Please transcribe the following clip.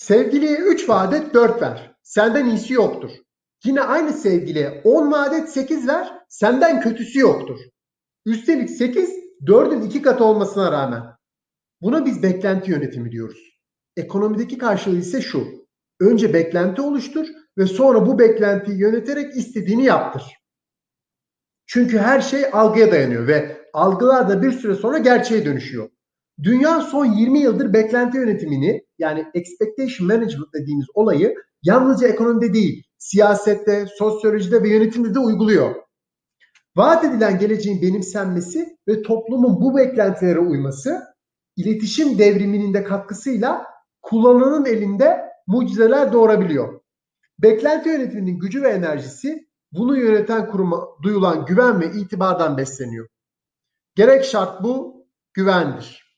Sevgiliye 3 vadet 4 ver. Senden iyisi yoktur. Yine aynı sevgiliye 10 vadet 8 ver. Senden kötüsü yoktur. Üstelik 8 4'ün 2 katı olmasına rağmen. Buna biz beklenti yönetimi diyoruz. Ekonomideki karşılığı ise şu. Önce beklenti oluştur ve sonra bu beklentiyi yöneterek istediğini yaptır. Çünkü her şey algıya dayanıyor ve algılar da bir süre sonra gerçeğe dönüşüyor. Dünya son 20 yıldır beklenti yönetimini yani expectation management dediğimiz olayı yalnızca ekonomide değil, siyasette, sosyolojide ve yönetimde de uyguluyor. Vaat edilen geleceğin benimsenmesi ve toplumun bu beklentilere uyması iletişim devriminin de katkısıyla kullananın elinde mucizeler doğurabiliyor. Beklenti yönetiminin gücü ve enerjisi bunu yöneten kuruma duyulan güven ve itibardan besleniyor. Gerek şart bu, güvendir.